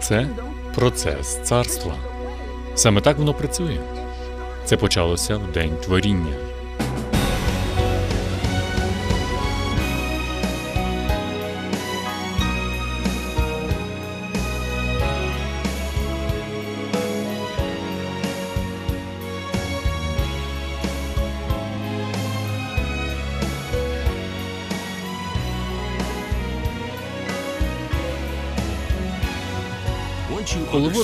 Це процес царства. Саме так воно працює. Це почалося в день творіння.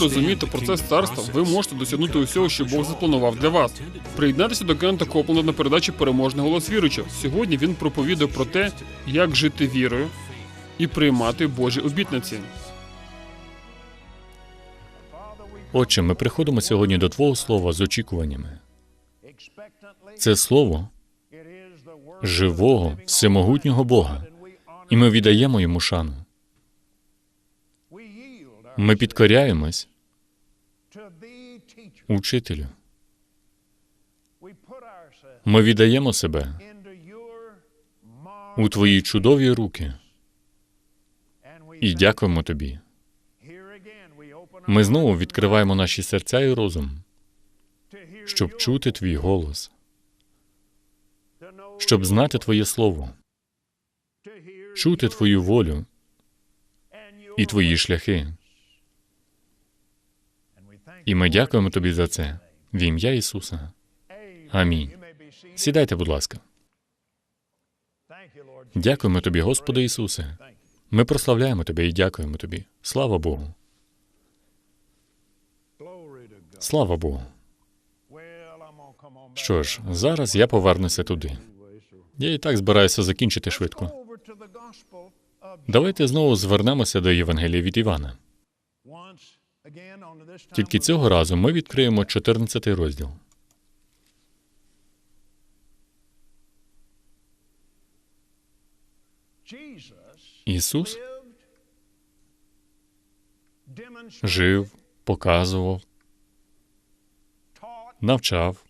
Розумієте процес царства, ви можете досягнути усього, що Бог запланував для вас. Приєднатися до Кента Копленда на передачі Переможний голос віруючого. Сьогодні він проповідує про те, як жити вірою і приймати Божі обітниці. Отче, ми приходимо сьогодні до Твого слова з очікуваннями. Це слово живого, всемогутнього Бога, і ми віддаємо йому шану. Ми підкоряємось учителю. Ми віддаємо себе у твої чудові руки і дякуємо тобі. Ми знову відкриваємо наші серця і розум, щоб чути твій голос, щоб знати Твоє Слово, чути Твою волю і Твої шляхи. І ми дякуємо тобі за це в ім'я Ісуса. Амінь. Сідайте, будь ласка. Дякуємо тобі, Господи Ісусе. Ми прославляємо тебе і дякуємо тобі. Слава Богу. Слава Богу. Що ж, зараз я повернуся туди. Я і так збираюся закінчити швидко. Давайте знову звернемося до Євангелія від Івана. Тільки цього разу ми відкриємо 14 розділ. Ісус жив, показував, навчав,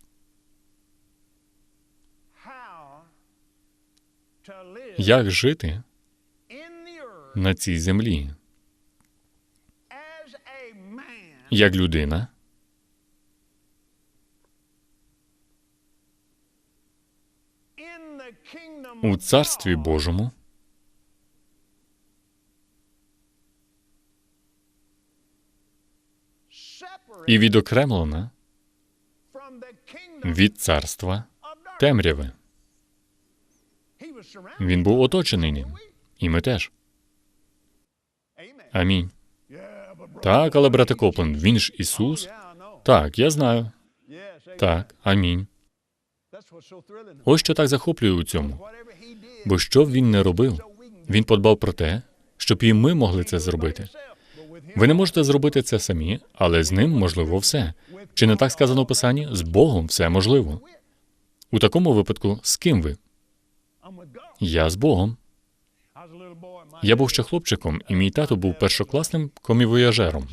як жити на цій землі, як людина, у Царстві Божому і відокремлена від царства темряви. Він був оточений ним, і ми теж. Амінь. Так, але брате Копленд, він ж Ісус. Так, я знаю. Так, амінь. Ось що так захоплює у цьому. Бо що б він не робив, він подбав про те, щоб і ми могли це зробити. Ви не можете зробити це самі, але з ним можливо все. Чи не так сказано в Писанні? З Богом все можливо. У такому випадку, з ким ви? Я з Богом. Я був ще хлопчиком, і мій тато був першокласним комівояжером.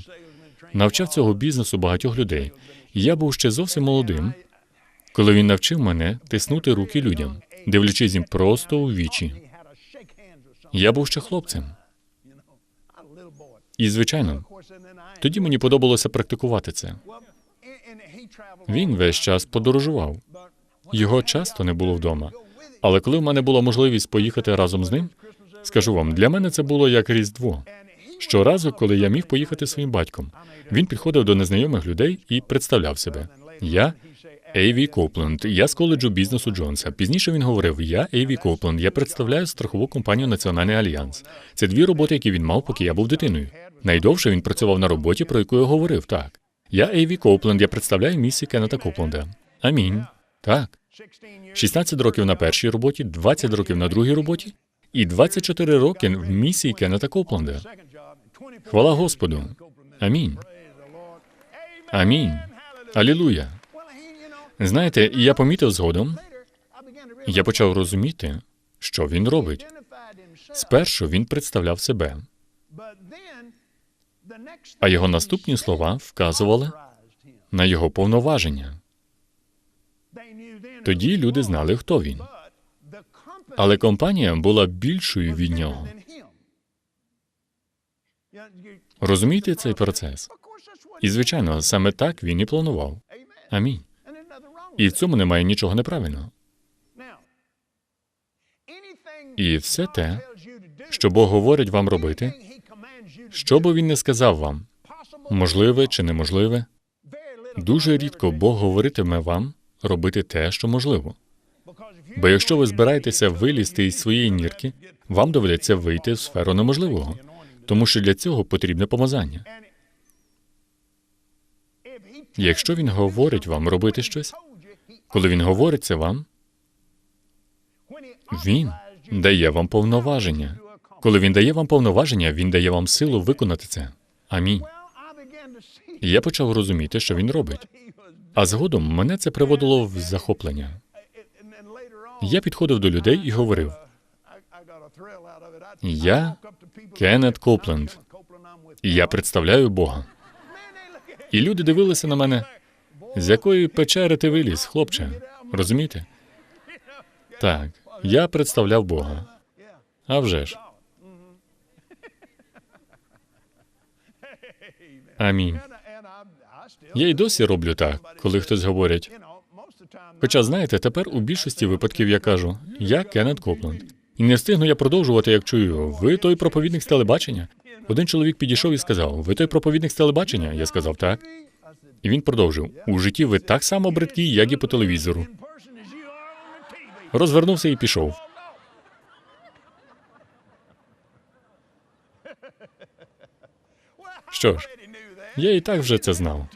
Навчав цього бізнесу багатьох людей. Я був ще зовсім молодим, коли він навчив мене тиснути руки людям, дивлячись їм просто у вічі. Я був ще хлопцем. І, звичайно, тоді мені подобалося практикувати це. Він весь час подорожував. Його часто не було вдома. Але коли в мене була можливість поїхати разом з ним, скажу вам, для мене це було як Різдво. Щоразу, коли я міг поїхати своїм батьком, він підходив до незнайомих людей і представляв себе. Я Ейві Копленд, я з коледжу бізнесу Джонса. Пізніше він говорив: Я Ейві Копленд, я представляю страхову компанію Національний Альянс. Це дві роботи, які він мав, поки я був дитиною. Найдовше він працював на роботі, про яку я говорив. Так, я Ейві Копленд, я представляю місію Кеннета Копленда. Амінь. Так. 16 років на першій роботі, 20 років на другій роботі і 24 роки в місії Кеннета Копленда. Хвала Господу. Амінь. Амінь. Алілуя. Знаєте, я помітив згодом, я почав розуміти, що він робить. Спершу він представляв себе, а його наступні слова вказували на його повноваження. Тоді люди знали, хто він. Але компанія була більшою від нього. Розумієте цей процес? І, звичайно, саме так він і планував. Амінь. І в цьому немає нічого неправильного. І все те, Що Бог говорить вам робити, що би він не сказав вам, можливе чи неможливе, дуже рідко Бог говоритиме вам робити те, що можливо. Бо якщо ви збираєтеся вилізти із своєї нірки, вам доведеться вийти в сферу неможливого, тому що для цього потрібне помазання. Якщо він говорить вам робити щось, коли він говорить це вам, він дає вам повноваження. Коли він дає вам повноваження, він дає вам силу виконати це. Амінь. Я почав розуміти, що він робить. А згодом мене це приводило в захоплення. Я підходив до людей і говорив: Я Кеннет Копленд, і я представляю Бога. І люди дивилися на мене, з якої печери ти виліз, хлопче. Розумієте? Так, я представляв Бога. А вже ж. Амінь. Я й досі роблю так, коли хтось говорить. Хоча, знаєте, тепер у більшості випадків я кажу, я Кеннет Копленд. І не встигну я продовжувати, як чую, ви той проповідник з телебачення. Один чоловік підійшов і сказав: Ви той проповідник з телебачення? Я сказав так. І він продовжив: у житті ви так само бридкі, як і по телевізору. Розвернувся і пішов. Що ж, я і так вже це знав.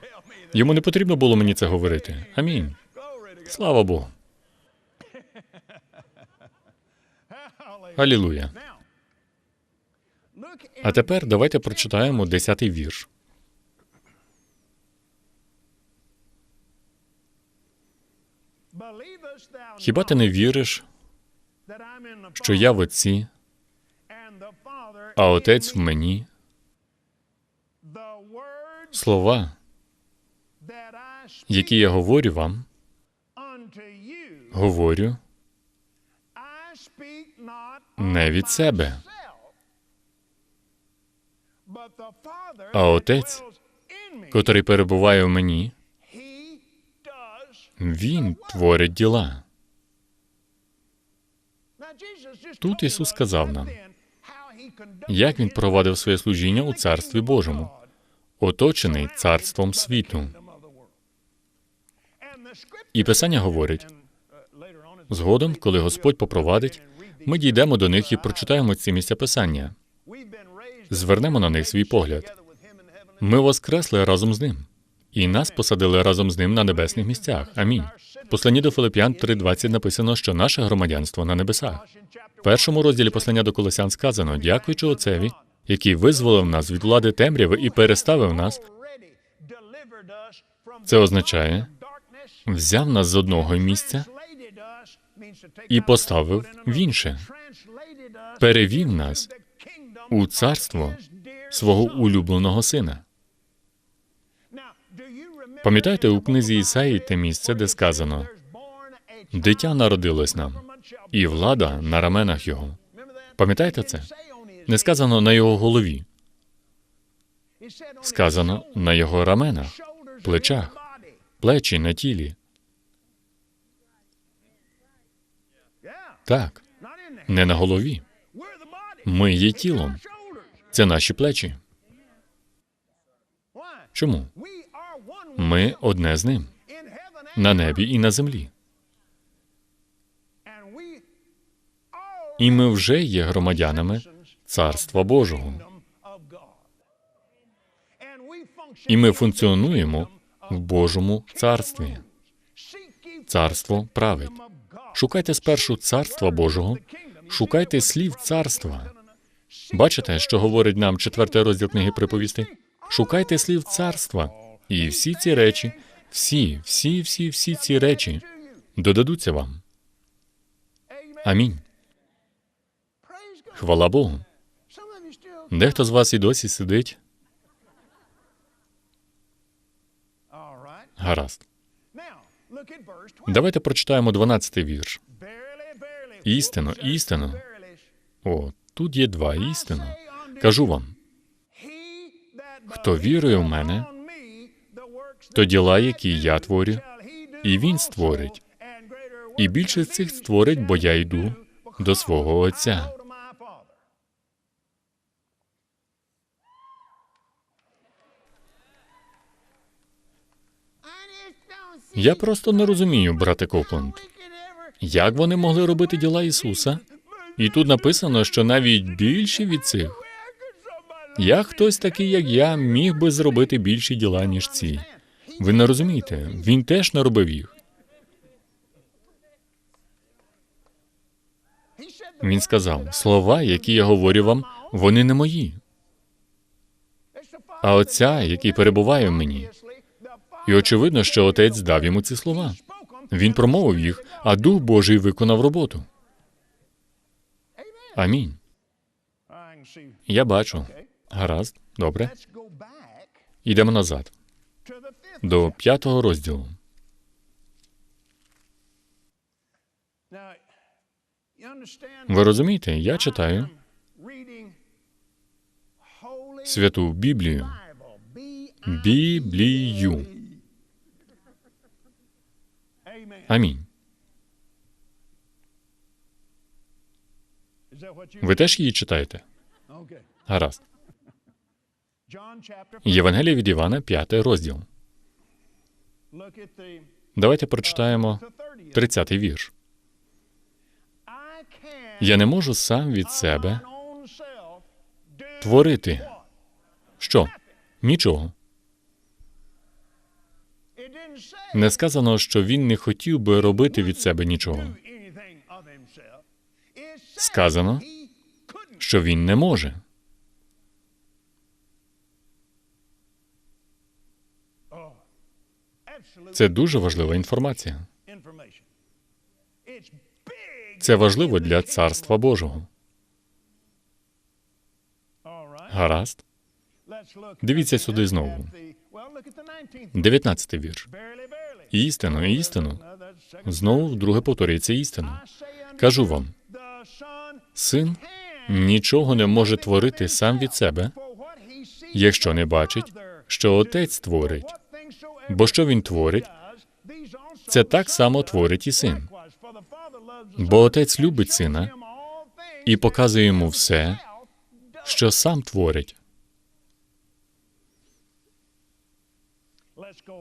Йому не потрібно було мені це говорити. Амінь. Слава Богу. Алілуя. А тепер давайте прочитаємо десятий вірш. Хіба ти не віриш, що я в Отці, а Отець в мені? Слова, які я говорю вам, говорю не від себе, а отець, котрий перебуває в мені, він творить діла. Тут Ісус сказав нам, Як він провадив своє служіння у Царстві Божому, оточений царством світу. І Писання говорить, згодом, коли Господь попровадить, ми дійдемо до них і прочитаємо ці місця Писання. Звернемо на них свій погляд. Ми воскресли разом з ним, і нас посадили разом з ним на небесних місцях. Амінь. В Посланні до Филип'ян 3.20 написано, що наше громадянство на небесах. В першому розділі послання до Колосян сказано, дякуючи Отцеві, який визволив нас від влади темряви і переставив нас, Це означає, взяв нас з одного місця і поставив в інше, перевів нас у царство свого улюбленого сина. Пам'ятаєте у книзі Ісаї те місце, де сказано дитя народилось нам, і влада на раменах його. Пам'ятаєте це? Не сказано на його голові, сказано на його раменах, плечах, плечі на тілі. Так, не на голові. Ми є тілом. Це наші плечі. Чому? Ми одне з ним на небі і на землі. І ми вже є громадянами Царства Божого. І ми функціонуємо в Божому царстві. Царство править. Шукайте спершу царства Божого, шукайте слів царства. Бачите, що говорить нам четвертий розділ книги приповісти? Шукайте слів царства, і всі ці речі, всі, всі, всі, всі ці речі додадуться вам. Амінь. Хвала Богу. Дехто з вас і досі сидить. Гаразд. Давайте прочитаємо 12-й вірш. Істинно, істинно. О, тут є два істину. Кажу вам, Хто вірує в мене, то діла, які я творю, і він створить. І більше цих створить, бо я йду до свого Отця. Я просто не розумію, брате Копленд. Як вони могли робити діла Ісуса? І тут написано, що навіть більші від цих. Як хтось такий, як я, міг би зробити більші діла, ніж ці? Ви не розумієте, він теж не робив їх. Він сказав: слова, які я говорю вам, вони не мої, а Отця, який перебуває в мені. І очевидно, що отець дав йому ці слова. Він промовив їх, а Дух Божий виконав роботу. Амінь. Я бачу. Гаразд, добре. Йдемо назад до п'ятого розділу. Ви розумієте, я читаю святу Біблію. Біблію. Амінь. Ви теж її читаєте? Гаразд. Євангелія від Івана, п'ятий розділ. Давайте прочитаємо 30-й вірш. Я не можу сам від себе творити. Що? Нічого. Не сказано, що він не хотів би робити від себе нічого. Сказано, що він не може. Це дуже важлива інформація. Це важливо для царства Божого. Гаразд. Дивіться сюди знову. 19 вірш. Істину, істину. Знову вдруге повторюється істину. Кажу вам, син нічого не може творити сам від себе, якщо не бачить, що отець творить. Бо що він творить, це так само творить і син. Бо отець любить сина і показує йому все, що сам творить.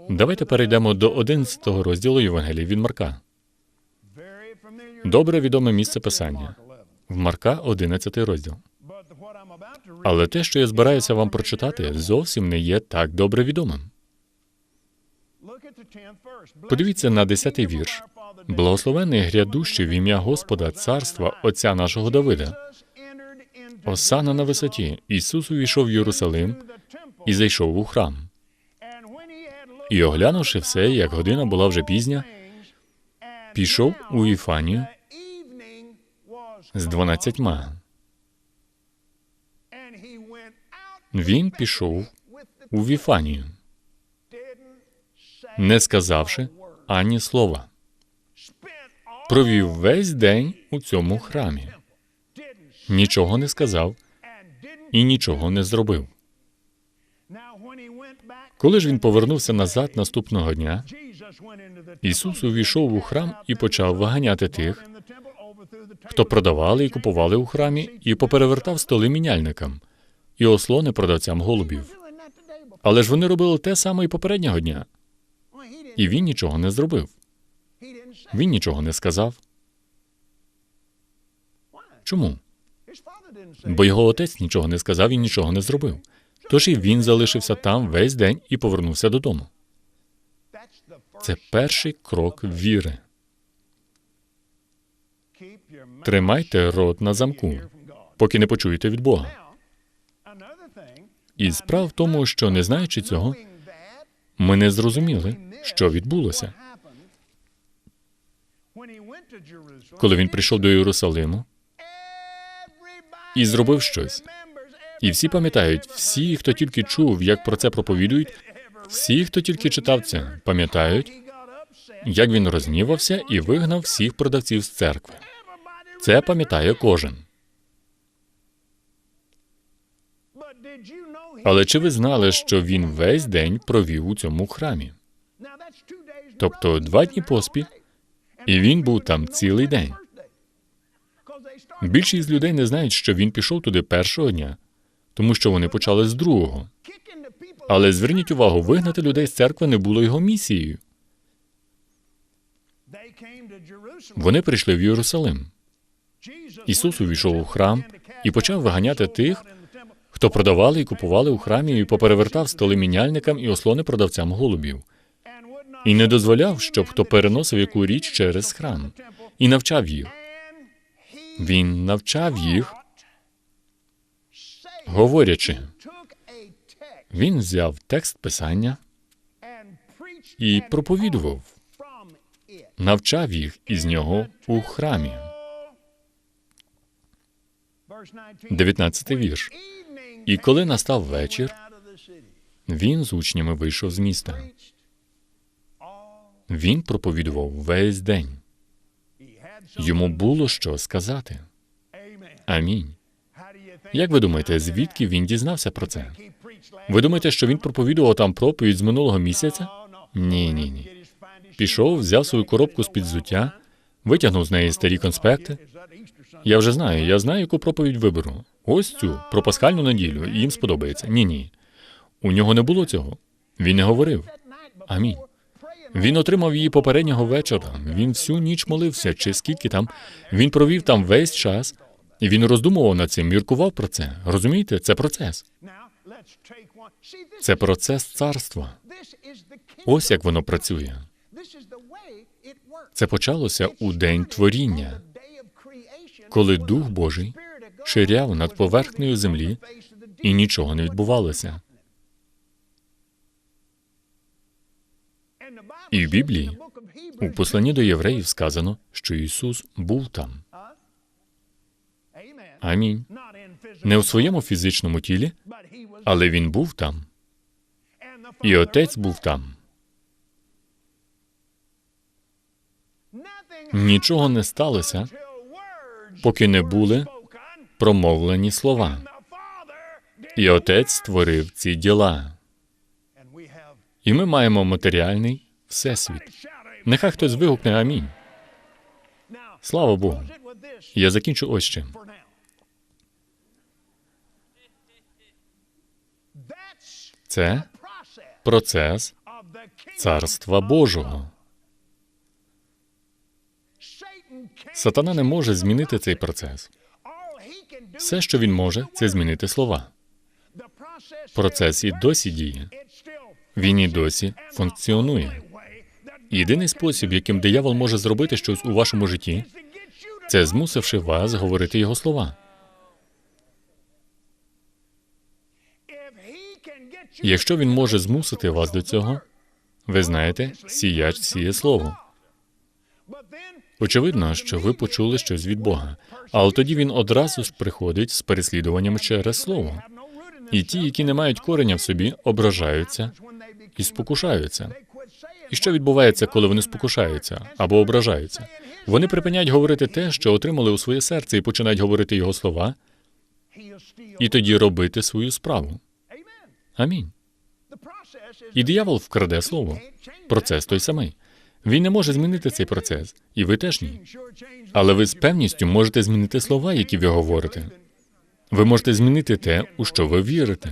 Давайте перейдемо до 11 розділу Євангелії від Марка. Добре відоме місце писання. В Марка 11 розділ. Але те, що я збираюся вам прочитати, зовсім не є так добре відомим. Подивіться на 10-й вірш. Благословений грядущий в ім'я Господа, царства Отця нашого Давида. Осана на висоті. Ісус увійшов в Єрусалим і зайшов у храм. І, оглянувши все, як година була вже пізня, пішов у Іфанію з дванадцятьма. Він пішов у Віфанію, не сказавши ані слова. Провів весь день у цьому храмі. Нічого не сказав і нічого не зробив. Коли ж він повернувся назад наступного дня, Ісус увійшов у храм і почав виганяти тих, хто продавали і купували у храмі, і поперевертав столи міняльникам, і ослони продавцям голубів. Але ж вони робили те саме і попереднього дня, і він нічого не зробив. Він нічого не сказав. Чому? Бо його отець нічого не сказав і нічого не зробив. Тож і він залишився там весь день і повернувся додому. Це перший крок віри. Тримайте рот на замку, поки не почуєте від Бога. І справа в тому, що не знаючи цього, ми не зрозуміли, що відбулося. Коли він прийшов до Єрусалиму і зробив щось. І всі пам'ятають, всі, хто тільки чув, як про це проповідують, всі, хто тільки читав це, пам'ятають, як він рознівався і вигнав всіх продавців з церкви. Це пам'ятає кожен. Але чи ви знали, що він весь день провів у цьому храмі? Тобто два дні поспіль, і він був там цілий день. Більшість людей не знають, що він пішов туди першого дня, тому що вони почали з другого. Але зверніть увагу, вигнати людей з церкви не було його місією. Вони прийшли в Єрусалим. Ісус увійшов у храм і почав виганяти тих, хто продавали і купували у храмі, і поперевертав столи міняльникам і ослони продавцям голубів, і не дозволяв, щоб хто переносив яку річ через храм, і навчав їх. Він навчав їх, говорячи. Він взяв текст писання і проповідував, навчав їх із нього у храмі. 19 вірш. І коли настав вечір, він з учнями вийшов з міста. Він проповідував весь день. Йому було що сказати. Амінь. Як ви думаєте, звідки він дізнався про це? Ви думаєте, що він проповідував там проповідь з минулого місяця? Ні, ні, ні. Пішов, взяв свою коробку з під взуття, витягнув з неї старі конспекти. Я вже знаю, я знаю, яку проповідь виберу. Ось цю про пасхальну неділю, і їм сподобається. Ні, ні. У нього не було цього. Він не говорив. Амінь. Він отримав її попереднього вечора. Він всю ніч молився, чи скільки там. Він провів там весь час, і він роздумував над цим, міркував про це. Розумієте, це процес. Це процес царства. Ось як воно працює. Це почалося у день творіння, коли Дух Божий ширяв над поверхнею землі, і нічого не відбувалося. І в Біблії, у посланні до євреїв сказано, що Ісус був там. Амінь. Не у своєму фізичному тілі, але Він був там. І Отець був там. Нічого не сталося, поки не були промовлені слова. І Отець створив ці діла. І ми маємо матеріальний всесвіт. Нехай хтось вигукне амінь. Слава Богу. Я закінчу ось чим. Це процес Царства Божого. Сатана не може змінити цей процес. Все, що він може, це змінити слова. Процес і досі діє. Він і досі функціонує. Єдиний спосіб, яким диявол може зробити щось у вашому житті, це змусивши вас говорити його слова. Якщо він може змусити вас до цього, ви знаєте, сіяч сіє слово. Очевидно, що ви почули щось від Бога, але тоді він одразу ж приходить з переслідуванням через слово. І ті, які не мають кореня в собі, ображаються і спокушаються. І що відбувається, коли вони спокушаються або ображаються? Вони припиняють говорити те, що отримали у своє серце, і починають говорити його слова, і тоді робити свою справу. Амінь. І диявол вкраде слово. Процес той самий. Він не може змінити цей процес, і ви теж ні. Але ви з певністю можете змінити слова, які ви говорите. Ви можете змінити те, у що ви вірите.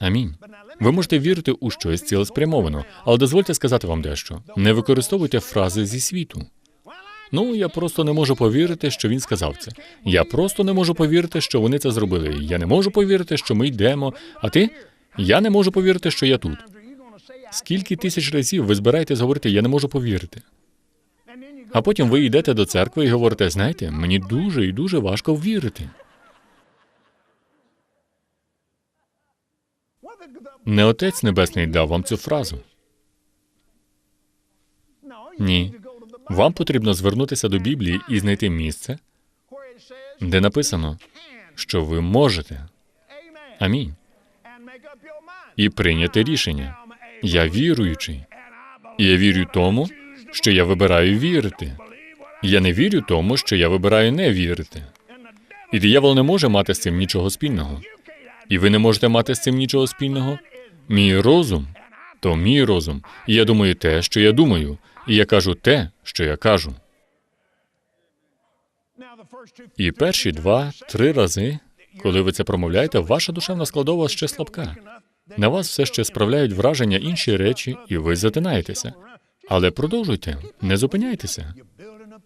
Амінь. Ви можете вірити у щось цілеспрямовано, але дозвольте сказати вам дещо. Не використовуйте фрази зі світу. Ну, я просто не можу повірити, що він сказав це. Я просто не можу повірити, що вони це зробили. Я не можу повірити, що ми йдемо. А ти? Я не можу повірити, що я тут. Скільки тисяч разів ви збираєтесь говорити, я не можу повірити. А потім ви йдете до церкви і говорите, знаєте, мені дуже і дуже важко вірити. Не Отець Небесний дав вам цю фразу. Ні. Вам потрібно звернутися до Біблії і знайти місце, де написано, що ви можете. Амінь. І прийняти рішення. Я віруючий. Я вірю тому, що я вибираю вірити. Я не вірю тому, що я вибираю не вірити. І диявол не може мати з цим нічого спільного. І ви не можете мати з цим нічого спільного? Мій розум то мій розум. І я думаю те, що я думаю, і я кажу те, що я кажу. І перші два-три рази, коли ви це промовляєте, ваша душевна складова ще слабка. На вас все ще справляють враження інші речі, і ви затинаєтеся. Але продовжуйте, не зупиняйтеся.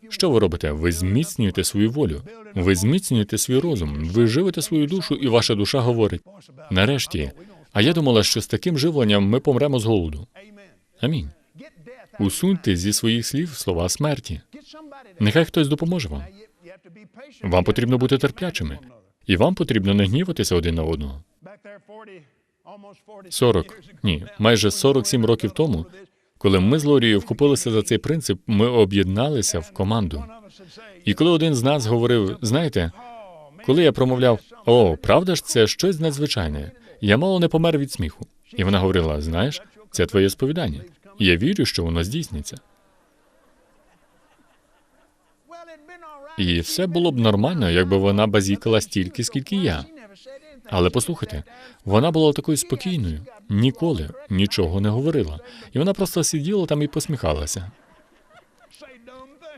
Що ви робите? Ви зміцнюєте свою волю, ви зміцнюєте свій розум, ви живете свою душу, і ваша душа говорить: нарешті, а я думала, що з таким живленням ми помремо з голоду. Амінь. Усуньте зі своїх слів слова смерті. Нехай хтось допоможе вам. Вам потрібно бути терплячими, і вам потрібно не гніватися один на одного. 40, ні, майже 47 років тому, коли ми з Лорією вхопилися за цей принцип, ми об'єдналися в команду. І коли один з нас говорив, знаєте, коли я промовляв, о, правда ж, це щось надзвичайне, я мало не помер від сміху. І вона говорила: знаєш, це твоє сповідання. Я вірю, що воно здійсниться. І все було б нормально, якби вона базікала стільки, скільки я. Але послухайте, вона була такою спокійною, ніколи нічого не говорила. І вона просто сиділа там і посміхалася.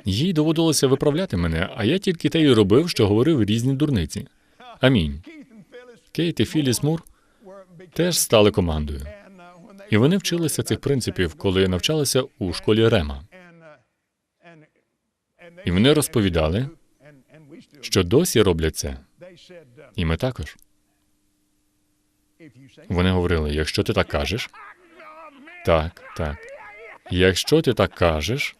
Їй доводилося виправляти мене, а я тільки те й робив, що говорив різні дурниці. Амінь. Кейт і Філіс Мур теж стали командою. І вони вчилися цих принципів, коли навчалися у школі Рема. І вони розповідали, що досі роблять це. І ми також. Вони говорили: якщо ти так кажеш, так, так. Якщо ти так кажеш,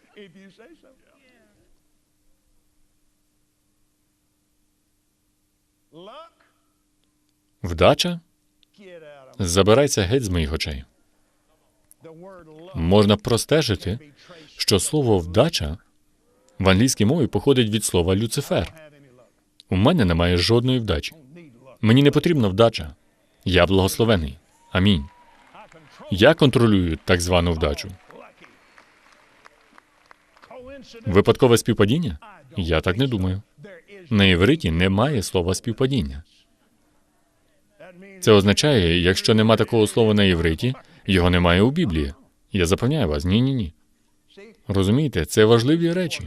вдача забирайся геть з моїх очей. Можна простежити, що слово вдача в англійській мові походить від слова Люцифер. У мене немає жодної вдачі. Мені не потрібна вдача. Я благословений. Амінь. Я контролюю так звану вдачу. Випадкове співпадіння? Я так не думаю. На івриті немає слова співпадіння. Це означає, якщо нема такого слова на івриті, його немає у Біблії. Я запевняю вас, ні, ні, ні. Розумієте, це важливі речі.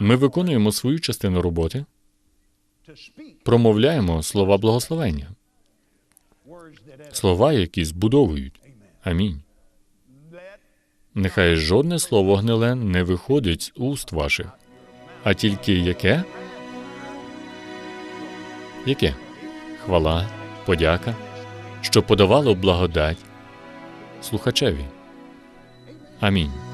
Ми виконуємо свою частину роботи, промовляємо слова благословення, слова, які збудовують. Амінь. Нехай жодне слово гниле не виходить з уст ваших, а тільки яке? Яке? Хвала, подяка, що подавало благодать слухачеві. Амінь.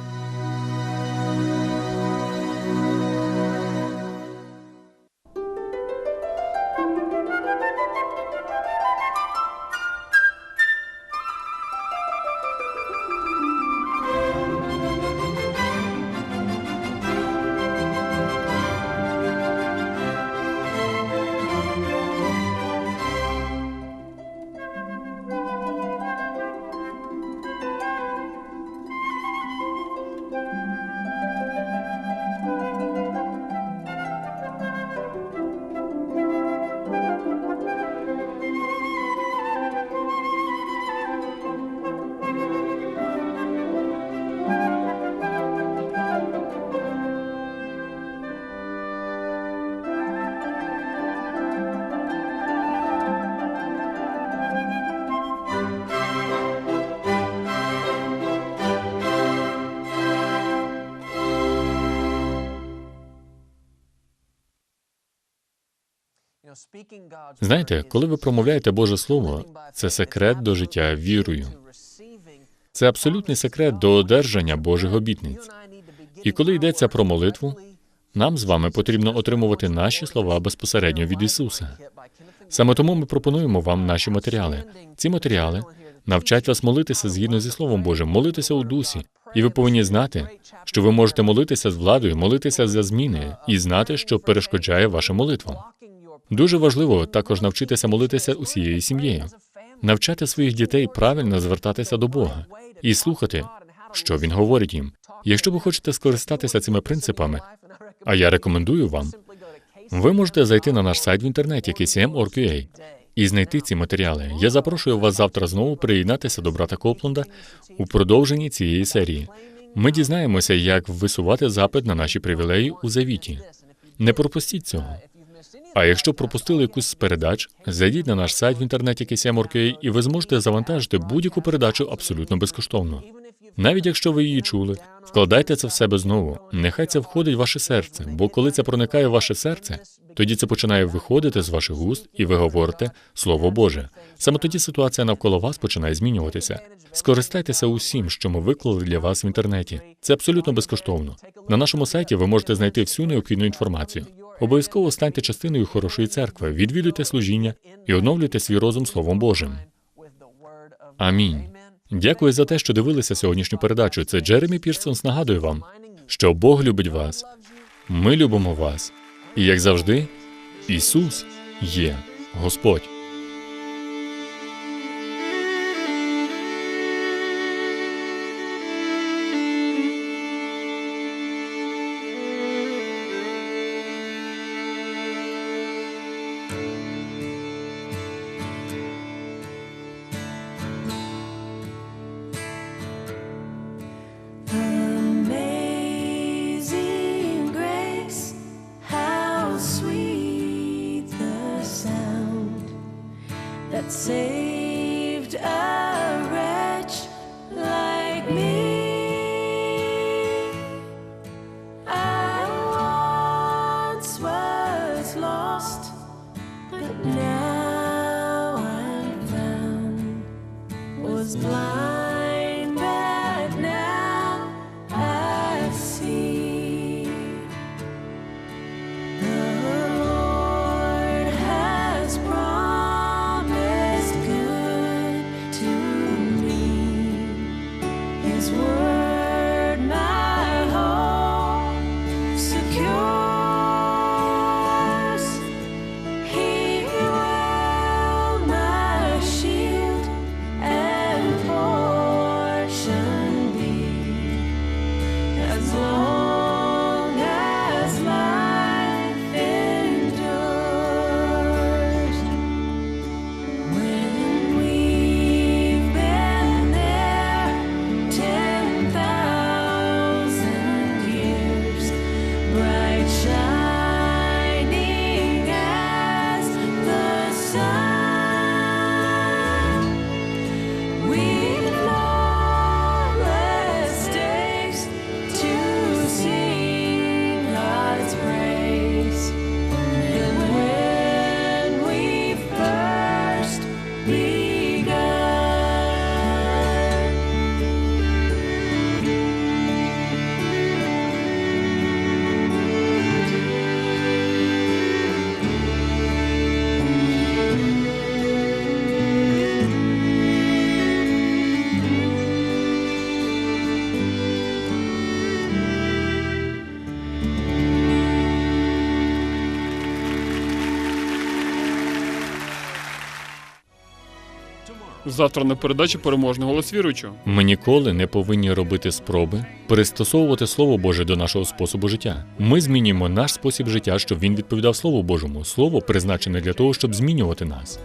Знаєте, коли ви промовляєте Боже Слово, це секрет до життя вірою. Це абсолютний секрет до одержання Божих обітниць. І коли йдеться про молитву, нам з вами потрібно отримувати наші слова безпосередньо від Ісуса. Саме тому ми пропонуємо вам наші матеріали. Ці матеріали навчать вас молитися згідно зі Словом Божим, молитися у дусі. І ви повинні знати, що ви можете молитися з владою, молитися за зміни і знати, що перешкоджає вашим молитвам. Дуже важливо також навчитися молитися усією сім'єю, навчати своїх дітей правильно звертатися до Бога і слухати, що він говорить їм. Якщо ви хочете скористатися цими принципами, а я рекомендую вам, Ви можете зайти на наш сайт в інтернеті KCM.org.ua і знайти ці матеріали. Я запрошую вас завтра знову приєднатися до брата Копланда у продовженні цієї серії. Ми дізнаємося, як висувати запит на наші привілеї у завіті. Не пропустіть цього. А якщо пропустили якусь з передач, зайдіть на наш сайт в інтернеті KCM.org.ua і ви зможете завантажити будь-яку передачу абсолютно безкоштовно. Навіть якщо ви її чули, вкладайте це в себе знову. Нехай це входить в ваше серце, бо коли це проникає в ваше серце, тоді це починає виходити з ваших уст, і ви говорите Слово Боже. Саме тоді ситуація навколо вас починає змінюватися. Скористайтеся усім, що ми виклали для вас в інтернеті. Це абсолютно безкоштовно. На нашому сайті ви можете знайти всю необхідну інформацію. Обов'язково станьте частиною хорошої церкви, відвідуйте служіння і оновлюйте свій розум Словом Божим. Амінь. Дякую за те, що дивилися сьогоднішню передачу. Це Джеремі Пірсонс нагадує вам, що Бог любить вас. Ми любимо вас. І як завжди, Ісус є Господь. say this world. Завтра на передачі переможний голос віруючого. Ми ніколи не повинні робити спроби пристосовувати Слово Боже до нашого способу життя. Ми змінюємо наш спосіб життя, щоб він відповідав Слову Божому. Слово призначене для того, щоб змінювати нас.